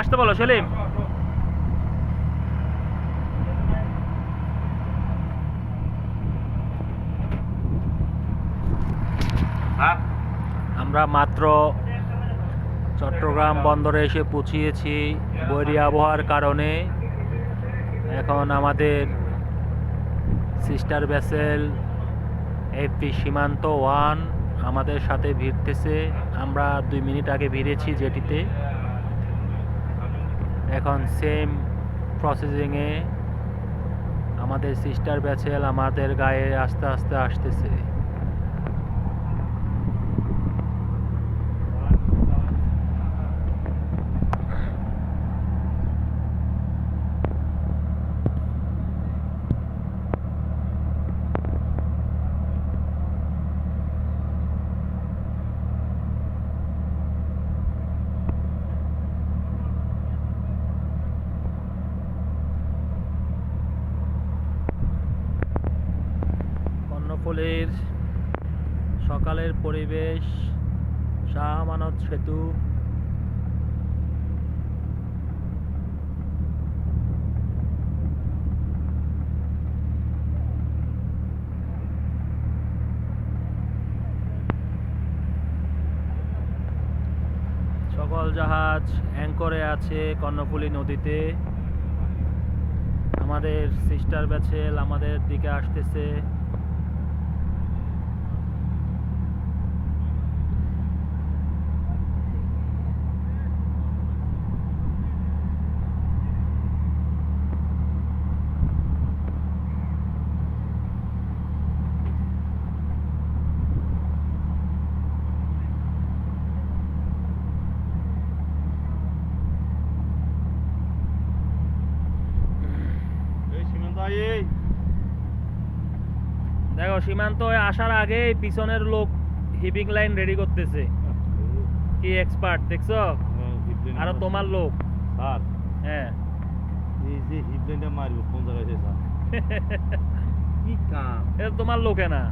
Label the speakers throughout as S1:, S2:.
S1: আসতে বলো সেলিম।
S2: হ্যাঁ।
S1: আমরা মাত্র চট্টগ্রাম বন্দরে এসে পৌঁছিয়েছি বৈরী আবহাওয়ার কারণে। এখন আমাদের sister vessel FP Simanta one আমাদের সাথে ভিড়তেছে। আমরা দুই মিনিট আগে ভিড়েছি যেটিতে। এখন সেম প্রসেসিংয়ে আমাদের সিস্টার ব্যাচেল আমাদের গায়ে আস্তে আস্তে আসতেছে। কর্ণফুলীর সকালের পরিবেশ শাহ আমানত সেতু। সকল জাহাজ অ্যাঙ্করে আছে কর্ণফুলী নদীতে। আমাদের সিস্টার ব্যাচেল আমাদের দিকে আসতেছে
S2: এই সীমান্ত আই এই
S1: দেখো সীমান্ত আসার আগে পিছনের লোক হিপিং লাইন রেডি করতেছে কি এক্সপার্ট দেখছ আরও তোমার লোক
S2: স্যার
S1: হ্যাঁ
S2: এই যে মারবো কোন জায়গায় স্যার কি কাম
S1: এটা তোমার লোকে না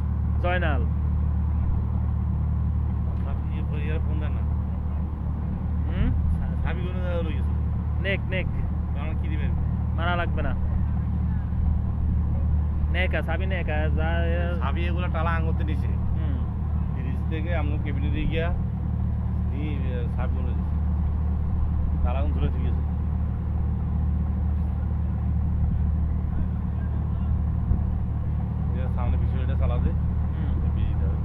S1: জয়নাল নেক নেক
S2: কারণ কি দিবেন
S1: মারা লাগবে না নেকা সাবি নেকা যা
S2: সাবি এগুলো টালা আঙুতে নিছে
S1: হুম।
S2: ব্রিজ থেকে আমরা কেবিনে দিয়ে গিয়া নি সাবি কোন টালা ধরে ঠিক আছে এটা সামনে পিছনে এটা চালা দে
S1: হুম
S2: বেরিয়ে যাবে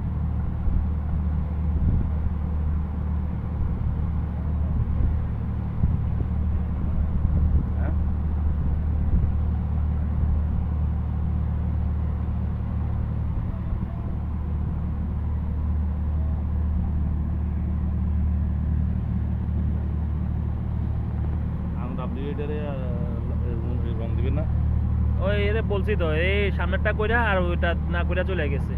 S2: হ্যাঁ আমরা আপনি এটারে রং দিবেন না।
S1: ওই এরে বলছি তো এই সামনেরটা কইরা আর ওইটা না কইরা চলে গেছে।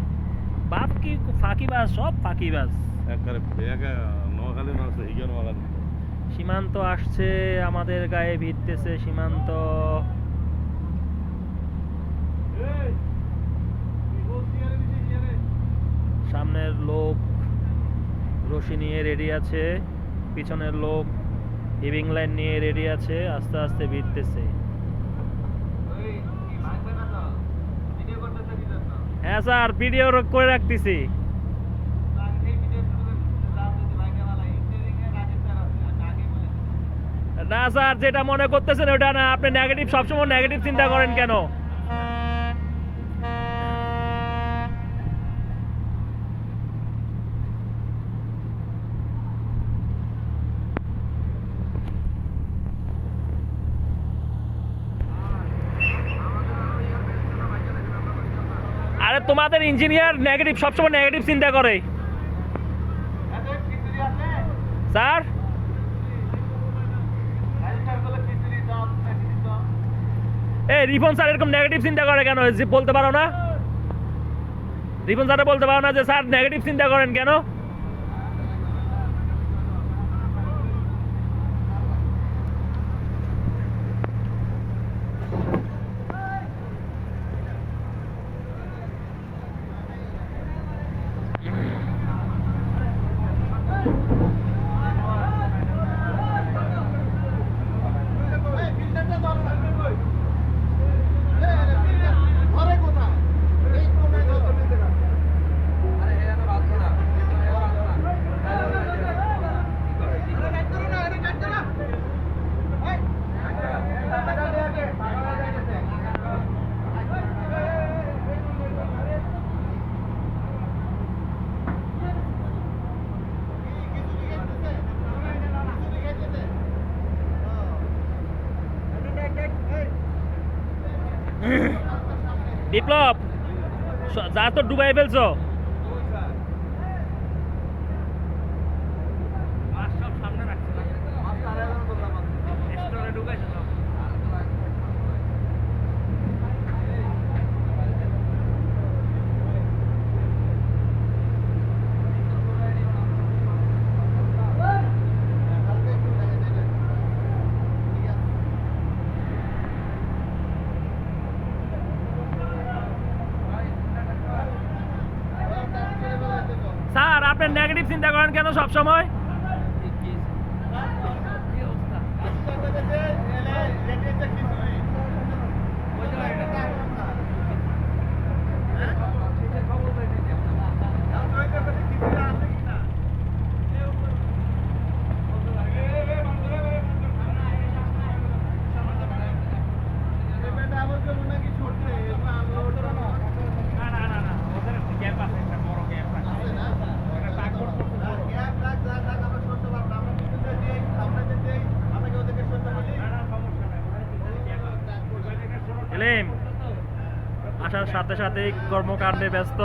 S1: বাপ কি ফাঁকিবাজ সব ফাঁকিবাজ।
S2: একবারে একা নোয়াখালী মানুষ হিগে নোয়াখালী?
S1: সীমান্ত আসছে আমাদের গায়ে ভিড়তেছে সীমান্ত। সামনের লোক রশি নিয়ে রেডি আছে পিছনের লোক হিভিং লাইন নিয়ে রেডি আছে, আস্তে আস্তে ভিড়তেছে হ্যাঁ স্যার, ভিডিও করে রাখতেছি। না স্যার, যেটা মনে করতেছেন ওটা না, আপনি নেগেটিভ সবসময় নেগেটিভ চিন্তা করেন কেন আরে তোমাদের ইঞ্জিনিয়ার নেগেটিভ সবসময় নেগেটিভ চিন্তা করে। স্যার? এই রিফন স্যার এরকম নেগেটিভ চিন্তা করে কেন? বলতে পারো না? রিফন স্যার বলতে পারো না যে, স্যার নেগেটিভ চিন্তা করেন কেন? বিপ্লব যা তো ডুবাই ফেলছো আপনি নেগেটিভ চিন্তা করেন কেন সব সময় এলিম আসার সাথে সাথেই কর্মকাণ্ডে ব্যস্ত।